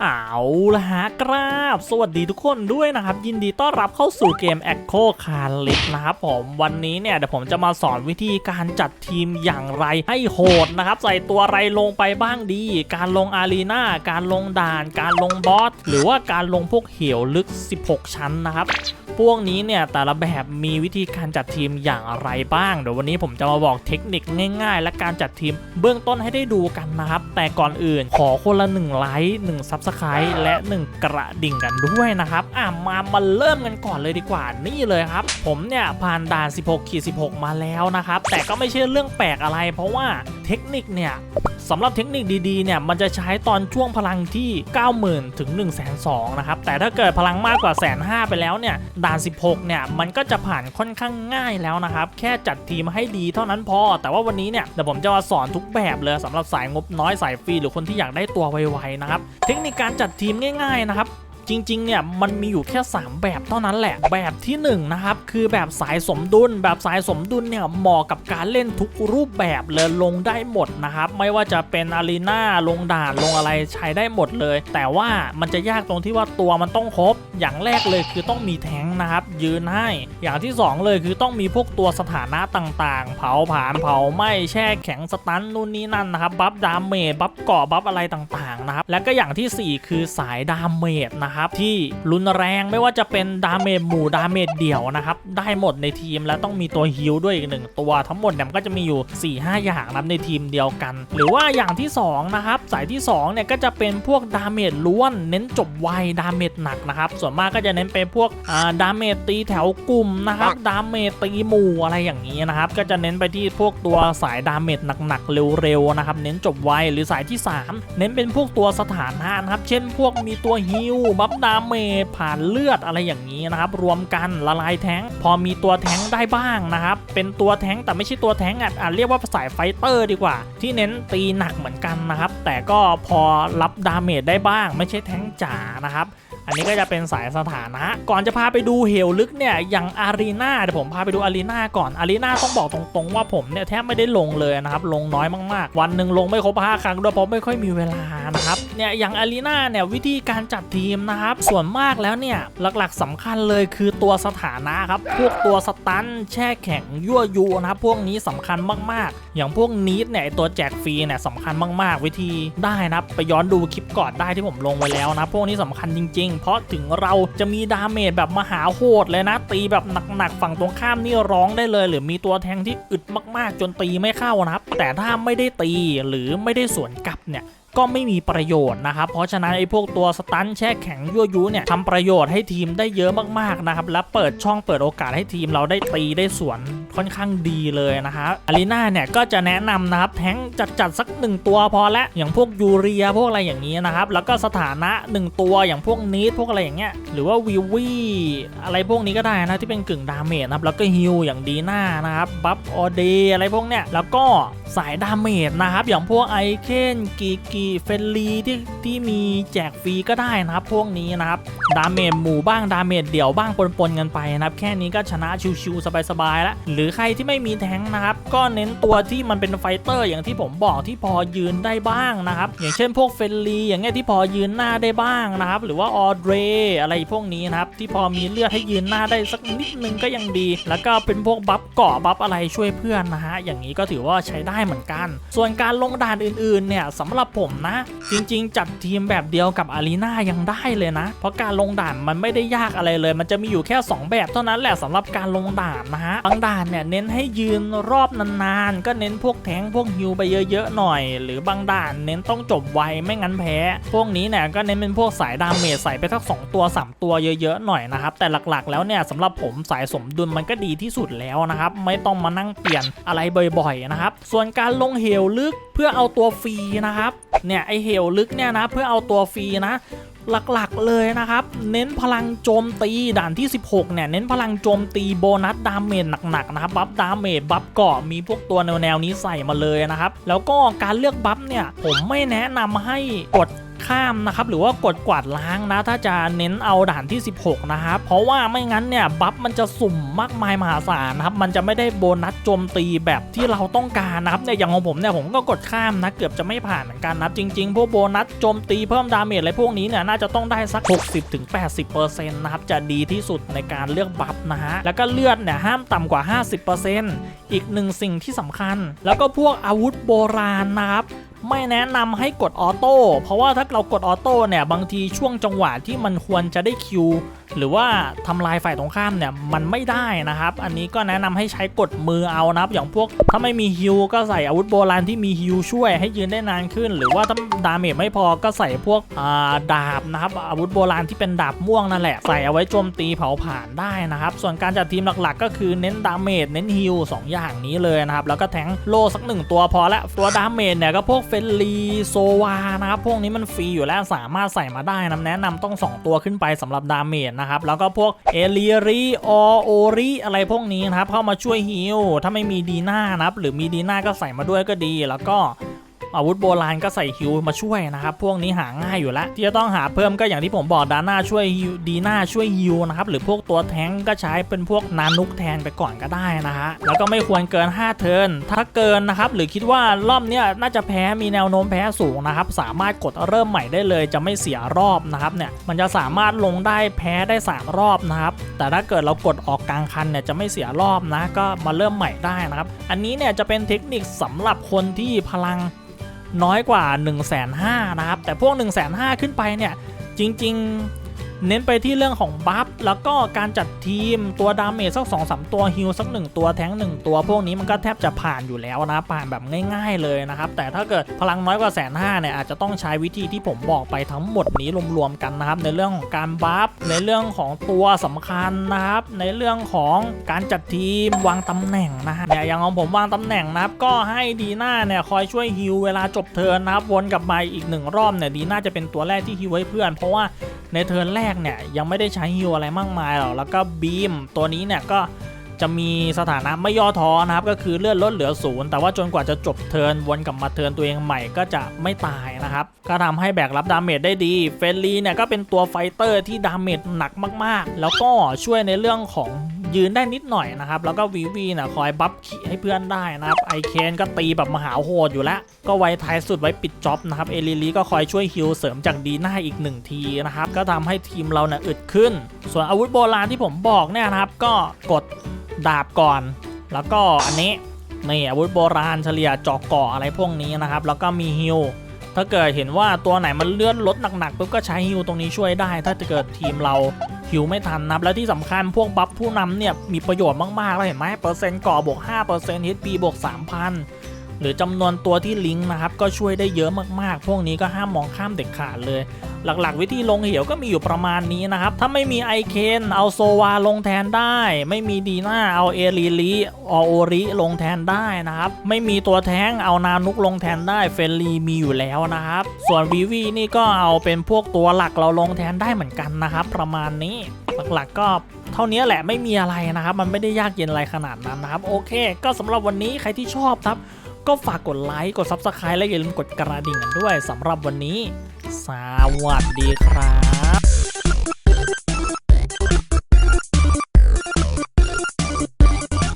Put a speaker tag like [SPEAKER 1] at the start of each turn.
[SPEAKER 1] เอาละฮะกราบ สวัสดีทุกคนด้วยนะครับ ยินดีต้อนรับเข้าสู่เกม Echo c a r l i t นะครับผมวันนี้เนี่ยเดี๋ยวผมจะมาสอนวิธีการจัดทีมอย่างไรให้โหดนะครับ ใส่ตัวอะไรลงไปบ้างดี การลงอารีนาการลงด่าน การลงบอสหรือว่าการลงพวกเหวลึก 16 ชั้นนะครับ พวกนี้เนี่ยแต่ละแบบมีวิธีการจัดทีมอย่างไรบ้าง เดี๋ยววันนี้ผมจะมาบอกเทคนิคง่ายๆ และการจัดทีมเบื้องต้นให้ได้ดูกันนะครับ แต่ก่อนอื่นขอคนละ1ไลค์1ซับสไครต์และ 1 กระดิ่งกันด้วยนะครับอะมามาเริ่มกันก่อนเลยดีกว่านี่เลยครับ ผมเนี่ยผ่านด่าน 16ขีด16 มาแล้วนะครับ แต่ก็ไม่ใช่เรื่องแปลกอะไร เพราะว่าเทคนิคเนี่ยสำหรับเทคนิคดีๆเนี่ยมันจะใช้ตอนช่วงพลังที่ 90,000 ถึง 1 2 0 0 0นะครับแต่ถ้าเกิดพลังมากกว่าแสนห้าไปแล้วเนี่ยด่าน 16 เนี่ย มันก็จะผ่านค่อนข้างง่ายแล้วนะครับ แค่จัดทีมให้ดีเท่านั้นพอ แต่ว่าวันนี้เนี่ยเดี๋ยวผมจะมาสอนทุกแบบเลยสำหรับสายงบน้อยสายฟรีหรือคนที่อยากได้ตัวไวๆนะครับ เทคนิคการจัดทีมง่ายๆนะครับ จริง ๆ เนี่ย มันมีอยู่แค่ 3 แบบเท่านั้นแหละ แบบที่1นงนะครับคือแบบสายสมดุล แบบสายสมดุลเนี่ยเหมาะกับการเล่นทุกรูปแบบเลยลงได้หมดนะครับไม่ว่าจะเป็นอารีนาลงด่านลงอะไรใช้ได้หมดเลย แต่ว่ามันจะยากตรงที่ว่าตัวมันต้องครบ อย่างแรกเลยคือต้องมีแทงนะครับยืนให้ อย่างที่ 2 เลยคือต้องมีพวกตัวสถานะต่างๆ เผาผลาญเผาไหม้แช่แข็งสตันนู่นนี่นั่นนะครับบัฟดามเมจบัฟเกาะบัฟอะไรต่างๆนะครับแล้วก็อย่างทีสี่ 4 คือสายดามเมจนะครับที่รุนแรงไม่ว่าจะเป็นดาเมจหมู่ดาเมจเดี่ยวนะครับได้หมดในทีมแล้วต้องมีตัวฮิลด้วยอีกหนึ่งตัวทั้งหมดเนี่ยมันก็จะมีอยู่ 4 5 อย่างนะครับในทีมเดียวกัน หรือว่าอย่างที่สองนะครับสายที่สองเนี่ยก็จะเป็นพวกดาเมจล้วน เน้นจบไวดาเมจหนักนะครับส่วนมากก็จะเน้นเป็นพวกอ่าดาเมจตีแถวกลุ่มนะครับดาเมจตีหมู่อะไรอย่างนี้นะครับก็จะเน้นไปที่พวกตัวสายดาเมจหนักๆเร็วๆนะครับเน้นจบไวหรือสายที่ 3 เน้นเป็นพวกตัวสถานะนะครับเช่นพวกมีตัวฮิลบัฟดาเมจผ่านเลือดอะไรอย่างนี้นะครับ รวมกันละลายแท้งพอมีตัวแท้งได้บ้างนะครับ เป็นตัวแท้งแต่ไม่ใช่ตัวแท้งอะอะเรียกว่าสายไฟเตอร์ดีกว่า ที่เน้นตีหนักเหมือนกันนะครับ แต่ก็พอรับดาเมจได้บ้าง ไม่ใช่แท้งจ๋านะครับอันนี้ก็จะเป็นสายสถานะ ก่อนจะพาไปดูเหวลึกเนี่ยอย่างอารีนาเดี๋ยวผมพาไปดูอารีนาก่อนอารีนาต้องบอกตรงๆ ว่าผมเนี่ยแทบไม่ได้ลงเลยนะครับ ลงน้อยมากๆ วันหนึ่งลงไม่ครบ5ครั้งด้วยเพราะไม่ค่อยมีเวลานะครับ เนี่ยอย่างอารีนาเนี่ยวิธีการจัดทีมนะครับ ส่วนมากแล้วเนี่ยหลักๆสำคัญเลยคือตัวสถานะครับ พวกตัวสตันแช่แข็งยั่วยุนะครับ พวกนี้สำคัญมากๆ อย่างพวกนีดเนี่ยตัวแจกฟรีเนี่ยสำคัญมาก ๆ วิธีได้นะไปย้อนดูคลิปก่อนได้ที่ผมลงไว้แล้วนะพวกนี้สำคัญจริง ๆ เพราะถึงเราจะมีดาเมจแบบมหาโหดเลยนะ ตีแบบหนักๆฝั่งตรงข้ามนี่ร้องได้เลย หรือมีตัวแทงที่อึดมากๆ จนตีไม่เข้านะครับ แต่ถ้าไม่ได้ตีหรือไม่ได้สวนกลับเนี่ย ก็ไม่มีประโยชน์นะครับเพราะฉะนั้นไอ้พวกตัวสตันแช่แข็งยั่วยุเนี่ยทำประโยชน์ให้ทีมได้เยอะมากๆนะครับและเปิดช่องเปิดโอกาสให้ทีมเราได้ตีได้สวน ค่อนข้างดีเลยนะครับอารีนาเนี่ยก็จะแนะนำนะครับแท้งจัดๆสักหนึ่งตัวพอละอย่างพวกยูเรียพวกอะไรอย่างนี้นะครับแล้วก็สถานะหนึ่งตัวอย่างพวกนีดพวกอะไรอย่างเงี้ยหรือว่าวิววี่อะไรพวกนี้ก็ได้นะที่เป็นกึ่งดาเมจนะครับแล้วก็ฮิลอย่างดีหน้านะครับบัฟออเดอะไรพวกเนี้ยแล้วก็สายดาเมจนะครับอย่างพวกไอเคนกีกีเฟลลีที่ที่มีแจกฟรีก็ได้นะครับพวกนี้นะครับดาเมจหมู่บ้างดาเมจเดี่ยวบ้างปนๆกันไปนะครับแค่นี้ก็ชนะชิวๆสบายๆแล้วหรือือใครที่ไม่มีแทงนะครับ ก็เน้นตัวที่มันเป็นไฟเตอร์อย่างที่ผมบอกที่พอยืนได้บ้างนะครับ อย่างเช่นพวกเฟลลีอย่างเงี้ยที่พอยืนหน้าได้บ้างนะครับ หรือว่าออเดรอะไรพวกนี้นะครับ ที่พอมีเลือดให้ยืนหน้าได้สักนิดนึงก็ยังดี แล้วก็เป็นพวกบัฟเกาะบัฟอะไรช่วยเพื่อนนะฮะอย่างนี้ก็ถือว่าใช้ได้เหมือนกัน ส่วนการลงด่านอื่นๆเนี่ยสำหรับผมนะ จริงๆ จัดทีมแบบเดียวกับอารีนายังได้เลยนะ เพราะการลงด่านมันไม่ได้ยากอะไรเลย มันจะมีอยู่แค่ 2 แบบเท่านั้นแหละสำหรับการลงด่านนะฮะบางด่านเนี่ยเน้นให้ยืนรอบนานๆ ก็เน้นพวกแทงพวกฮิวไปเยอะๆหน่อย หรือบางด่านเน้นต้องจบไวไม่งั้นแพ้ พวกนี้เนี่ยก็เน้นเป็นพวกสายดาเมจใส่ไปสักสองตัว 3 ตัวเยอะๆหน่อยนะครับ แต่หลักๆแล้วเนี่ยสำหรับผมสายสมดุลมันก็ดีที่สุดแล้วนะครับ ไม่ต้องมานั่งเปลี่ยนอะไรบ่อยๆนะครับ ส่วนการลงเหวลึกเพื่อเอาตัวฟรีนะครับ เนี่ยไอเหวลึกเนี่ยนะเพื่อเอาตัวฟรีนะ หลักๆเลยนะครับ เน้นพลังโจมตีด่านที่ 16 เนี่ย เน้นพลังโจมตีโบนัสดาเมจหนักๆนะครับ บัฟดาเมจบัฟเกาะมีพวกตัวแนวๆนี้ใส่มาเลยนะครับ แล้วก็การเลือกบัฟเนี่ย ผมไม่แนะนำให้กด ข้ามนะครับหรือว่ากดกวาดล้างนะถ้าจะเน้นเอาด่านที่ 16 นะครับเพราะว่าไม่งั้นเนี่ยบัฟมันจะสุ่มมากมายมหาศาลนะครับมันจะไม่ได้โบนัสโจมตีแบบที่เราต้องการนะครับเนี่ยอย่างของผมเนี่ยผมก็กดข้ามนะเกือบจะไม่ผ่านเหมือนกันนะจริง ๆ พวกโบนัสโจมตีเพิ่มดาเมจอะไรพวกนี้เนี่ยน่าจะต้องได้สัก 60-80%นะครับจะดีที่สุดในการเลือกบัฟนะฮะแล้วก็เลือดเนี่ยห้ามต่ำกว่า 50%อีกหนึ่งสิ่งที่สำคัญ แล้วก็พวกอาวุธโบราณนะครับไม่แนะนำให้กดออโต้เพราะว่าถ้าเรากดออโต้เนี่ยบางทีช่วงจังหวะที่มันควรจะได้คิว หรือว่าทำลายฝ่ายตรงข้ามเนี่ยมันไม่ได้นะครับ อันนี้ก็แนะนำให้ใช้กดมือเอานะครับ อย่างพวกถ้าไม่มีฮิวก็ใส่อาวุธโบราณที่มีฮิวช่วยให้ยืนได้นานขึ้น หรือว่าถ้าดาเมจไม่พอก็ใส่พวกาดาบนะครับอาวุธโบราณที่เป็นดาบม่วงนั่นแหละใส่เอาไว้โจมตีเผาผ่านได้นะครับ ส่วนการจัดทีมหลักๆ ก็คือเน้นดาเมจเน้นฮิวสองอย่างนี้เลยนะครับแล้วก็แทงโลสักหนึ่งตัวพอละตัวดาเมจเนี่ยก็พวกเฟลลีโซวานะครับ พวกนี้มันฟรีอยู่แล้วสามารถใส่มาได้นะแนะนำต้อง 2 ตัวขึ้นไปสำหรับดาเมจนะครับ แล้วก็พวกเอลิรีอโอริอะไรพวกนี้นะครับ เข้ามาช่วยฮิลถ้าไม่มีดีน่านะครับ หรือมีดีน่าก็ใส่มาด้วยก็ดีแล้วก็ อาวุธโบราณก็ใส่ฮิวมาช่วยนะครับ พวกนี้หาง่ายอยู่แล้วที่จะต้องหาเพิ่มก็อย่างที่ผมบอกดาน่าช่วยฮิวดีน่าช่วยฮิวนะครับหรือพวกตัวแท้งก็ใช้เป็นพวกนานุกแทนไปก่อนก็ได้นะฮะแล้วก็ไม่ควรเกิน 5 เทิร์นถ้าเกินนะครับหรือคิดว่ารอบเนี้ยน่าจะแพ้มีแนวโน้มแพ้สูงนะครับสามารถกดเริ่มใหม่ได้เลยจะไม่เสียรอบนะครับเนี่ยมันจะสามารถลงได้แพ้ได้ 3 รอบนะครับแต่ถ้าเกิดเรากดออกกลางคันเนี่ยจะไม่เสียรอบนะก็มาเริ่มใหม่ได้นะครับอันนี้เนี่ยจะเป็นเทคนิคสำหรับคนที่พลัง น้อยกว่า 1 5 0 0 0 0นะครับ แต่พวก 1 5 0 0 0ขึ้นไปเนี่ยจริง ๆ เน้นไปที่เรื่องของบัฟแล้วก็การจัดทีมตัวดาเมจสัก2อสตัวฮิลสัก 1 ตัวแท้ง1 ตัว พวกนี้มันก็แทบจะผ่านอยู่แล้วนะผ่านแบบง่าย ๆเลยนะครับ แต่ถ้าเกิดพลังน้อยกว่าแสนห้าเนี่ยอาจจะต้องใช้วิธีที่ผมบอกไปทั้งหมดนี้รวมๆกันนะครับ ในเรื่องของการบัฟในเรื่องของตัวสำคัญนะครับ ในเรื่องของการจัดทีมวางตำแหน่งนะฮะเนี่ยอย่างของผมวางตำแหน่งนะครับ ก็ให้ดีน่าเนี่ยคอยช่วยฮิลเวลาจบเทิร์นนะครับวนกลับมาอีกหนึ่งรอบเนี่ยดีน่าจะเป็นตัวแรกที่ฮิลให้เพื่อน เพราะว่า ในเทิร์นแรกเนี่ยยังไม่ได้ใช้ฮิวอะไรมากมายหรอกแล้วก็บีมตัวนี้เนี่ยก็จะมีสถานะไม่ย่อท้อนะครับก็คือเลื่อนลดเหลือศูนย์แต่ว่าจนกว่าจะจบเทิร์นวนกลับมาเทิร์นตัวเองใหม่ก็จะไม่ตายนะครับ ก็ทำให้แบกรับดาเมจได้ดีเฟลลีเนี่ยก็เป็นตัวไฟเตอร์ที่ดาเมจหนักมากๆ แล้วก็ช่วยในเรื่องของ ยืนได้นิดหน่อยนะครับ แล้วก็วีวีเนี่ยคอยบัฟขี่ให้เพื่อนได้นะครับไอเคนก็ตีแบบมหาโหดอยู่แล้ว ก็ไว้ท้ายสุดไว้ปิดจ็อบนะครับเอลิลีก็คอยช่วยฮิลเสริมจากดีหน้าอีกหนึ่งทีนะครับก็ทำให้ทีมเราเนี่ยอึดขึ้น ส่วนอาวุธโบราณที่ผมบอกเนี่ยนะครับ ก็กดดาบก่อน แล้วก็อันนี้นี่อาวุธโบราณเฉลี่ยเจอกเกาะอะไรพวกนี้นะครับ แล้วก็มีฮิลถ้าเกิดเห็นว่าตัวไหนมันเลื่อนลดหนักๆปุ๊บก็ใช้ฮิลตรงนี้ช่วยได้ ถ้าเกิดทีมเรา หิวไม่ทันนับแล้วที่สำคัญพวกบัฟผู้นำเนี่ยมีประโยชน์มากๆแล้วเห็นไหมเปอร์เซ็นต์ก่อบวก5% HP บวก3,000 หรือจำนวนตัวที่ลิงก์นะครับก็ช่วยได้เยอะมากๆ พวกนี้ก็ห้ามมองข้ามเด็ดขาดเลย หลักๆ วิธีลงเหวก็มีอยู่ประมาณนี้นะครับ ถ้าไม่มีไอเคนเอาโซวาลงแทนได้ ไม่มีดีน่าเอาเอลีลีออโอริลงแทนได้นะครับ ไม่มีตัวแท้งเอานานุกลงแทนได้เฟลลีมีอยู่แล้วนะครับ ส่วนวีวีนี่ก็เอาเป็นพวกตัวหลักเราลงแทนได้เหมือนกันนะครับ ประมาณนี้หลักๆก็เท่านี้แหละไม่มีอะไรนะครับ มันไม่ได้ยากเย็นอะไรขนาดนั้นนะครับ โอเค ก็สำหรับวันนี้ใครที่ชอบครับ ก็ฝากกดไลค์ กด Subscribe และอย่าลืมกดกระดิ่งกันด้วยสำหรับวันนี้ สวัสดีครับ